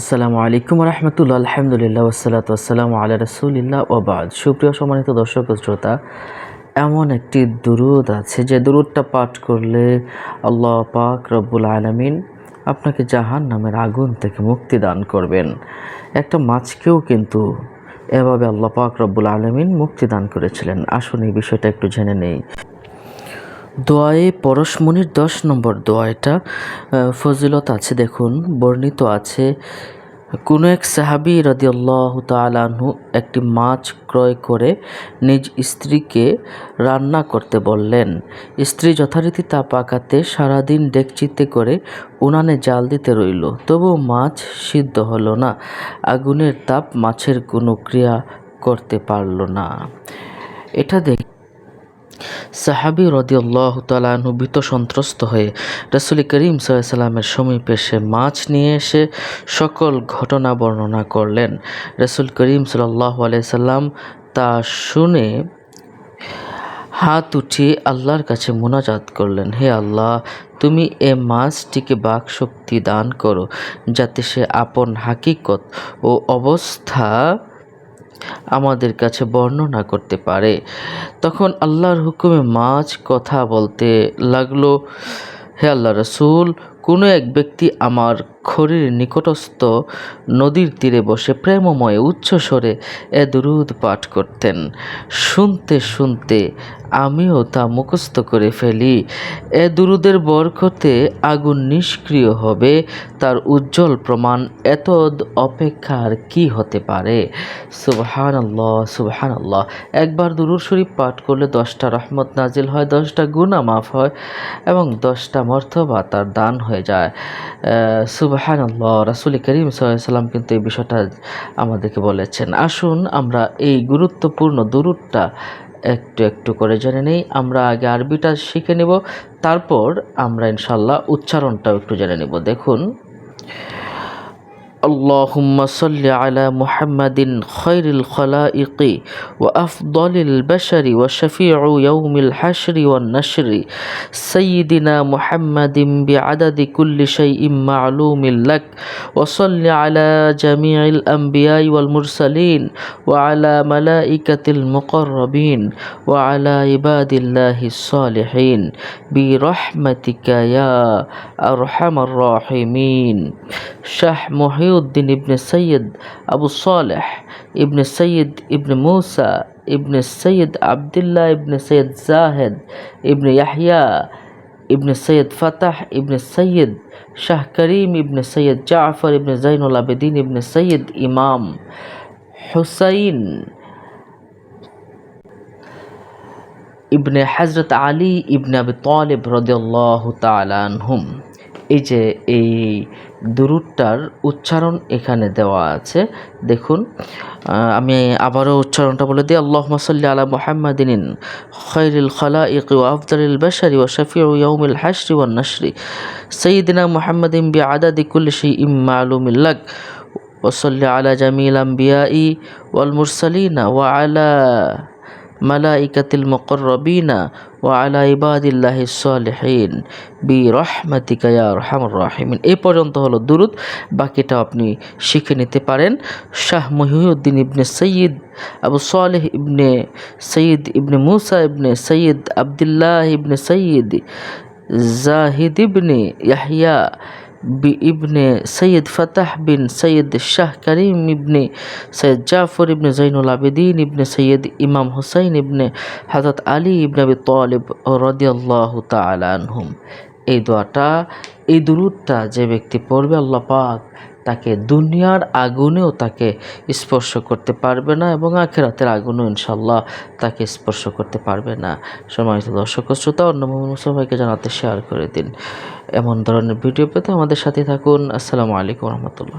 আসসালামু আলাইকুম রহমতুল্লাহ, আলহামদুলিল্লাহ ওসালাত আসসালাম আল্লাহ রসুলিল্লাহ ওবাদ সুপ্রিয় সম্মানিত দর্শক শ্রোতা, এমন একটি দুরুদ আছে যে দুরুদটা পাঠ করলে আল্লাহ পাক রব্বুল আলমিন আপনাকে জাহান নামের আগুন থেকে মুক্তি দান করবেন। একটা মাছকেও কিন্তু এভাবে আল্লাহ পাক রব্বুল আলমিন মুক্তি দান করেছিলেন। আসুন এই বিষয়টা একটু জেনে নেই। দোয়ায়ে পরশমণির দশ নম্বর দোয়া এটা ফজিলত আছে, দেখুন, বর্ণিত আছে। কোনো এক সাহাবি রদিয়াল্লাহ তালাহু একটি মাছ ক্রয় করে নিজ স্ত্রীকে রান্না করতে বললেন, স্ত্রী যথারীতি তা পাকাতে সারাদিন ডেকচিতে করে উনানে জাল দিতে রইল তবুও মাছ সিদ্ধ হলো না, আগুনের তাপ মাছের কোনো ক্রিয়া করতে পারল না। এটা দেখ সাহাবি রদিয়াল্লাহ তালাহু ভীত সন্ত্রস্ত হয়ে রাসুল করিম সাল্লামের সমীপে সে মাছ নিয়ে এসে সকল ঘটনা বর্ণনা করলেন। রাসুল করিম সাল্লাহ আলাইসাল্লাম তা শুনে হাত উঠিয়ে আল্লাহর কাছে মোনাজাত করলেন, হে আল্লাহ, তুমি এ মাছটিকে বাক শক্তি দান করো যাতে সে আপন হাকিকত ও অবস্থা আমাদের কাছে বর্ণনা করতে পারে। তখন আল্লাহর হুকুমে মাছ কথা বলতে লাগল, হে আল্লাহ রসুল কোনো এক ব্যক্তি আমার খড়ির নিকটস্থ নদীর তীরে বসে প্রেমময় উচ্চস্বরে এ দুরুদ পাঠ করতেন। শুনতে শুনতে আমিও তা মুখস্থ করে ফেলি। এ দুরুদের বরকতে আগুন নিষ্ক্রিয় হবে, তার উজ্জ্বল প্রমাণ এত অপেক্ষা আর কি হতে পারে? সুবহান আল্লাহ সুবহান আল্লাহ একবার দুরুর শরীফ পাঠ করলে দশটা রহমত নাজিল হয়, দশটা গুণা মাফ হয় এবং দশটা মর্তবা তার দান হয়ে যায়। সুবাহান আল্লাহ রাসুল করিম সাল্লাম কিন্তু এই বিষয়টা আমাদেরকে বলেছেন। আসুন আমরা এই গুরুত্বপূর্ণ দূরটা একটু একটু করে জেনে নিই। আমরা আগে আরবিটা শিখে নেব, তারপর আমরা ইনশাল্লাহ উচ্চারণটাও একটু জেনে নেব। দেখুন اللهم صل على محمد خير الخلائق وأفضل البشر وشفيع يوم الحشر والنشر. سيدنا محمد بعدد كل شيء معلوم لك. وصل على جميع الأنبياء والمرسلين وعلى ملائكة المقربين وعلى عباد الله الصالحين. برحمتك يا أرحم الراحمين. শাহ মহিউদ্দিন ইবনে সৈয়দ আবু সালেহ ইবনে সৈয়দ ইবনে মুসা ইবনে সৈয়দ আবদুল্লাহ ইবনে সৈয়দ জাহেদ ইবনে ইয়াহিয়া ইবনে সৈয়দ ফাতাহ ইবনে সৈয়দ শাহ করিম ইবনে সৈয়দ জাফর ইবনে জাইনুল আবেদিন ইবনে সৈয়দ ইমাম হুসাইন ইবনে হজরত আলী ইবনে আবি তালেব রদিয়াল্লাহ তালানহুম এই যে এই দুরুদটার উচ্চারণ এখানে দেওয়া আছে দেখুন আহ, আমি আবারও উচ্চারণটা বলে দিই আল্লাহ সাল্লি আলা মুহাম্মাদিন খৈরুল খালাইক ওয়া আফদালিল বাশারি ওয়া শফিউ ইয়াউমিল হাশরি ওয়ান নাশরি সাইয়্যিদিনা মুহাম্মাদিন বিআদাদি কুল্লি শাইইন মালুমিল লাক وصل على جميع الأنبياء والمرسلين وعلى মালাইকাতিল মুকরবিনা ও আলা ইবাদিল্লাহি সালেহীন বি রহমাতিকা ইয়া রহমান রাহিমিন। এ পর্যন্ত হলো দুরুদ, বাকিটা আপনি শিখে নিতে পারেন। শাহ মহিউদ্দিন ইবনে সৈয়দ আবু সালেহ ইবনে সৈয়দ ইবনে মুসা ইবনে সৈয়দ আবদুল্লাহ ইবনে সৈয়দ জাহিদ ইবনে ইয়াহিয়া ইবনে সৈয়দ ফতাহ বিন সৈয়দ শাহ করিম ইবনে সৈয়দ জাফর ইবনে জৈনুল আবেদিন ইবনে সৈয়দ ইমাম হুসাইন ইবনে হজরত আলী ইবনে আবি তালিব রদিয়াল্লাহ তালানহুম এই দোয়াটা, এই দুরুদটা যে ব্যক্তি পড়বে আল্লাহ পাক, তাকে দুনিয়ার আগুনেও তাকে স্পর্শ করতে পারবে না এবং আখেরাতের আগুনও ইনশাল্লাহ তাকে স্পর্শ করতে পারবে না। সম্মানিত দর্শক শ্রোতা, অন্য সবাইকে জানাতে শেয়ার করে দিন। এমন ধরনের ভিডিও পেতে আমাদের সাথে থাকুন। আসসালামু আলাইকুম রহমতুল্লাহ।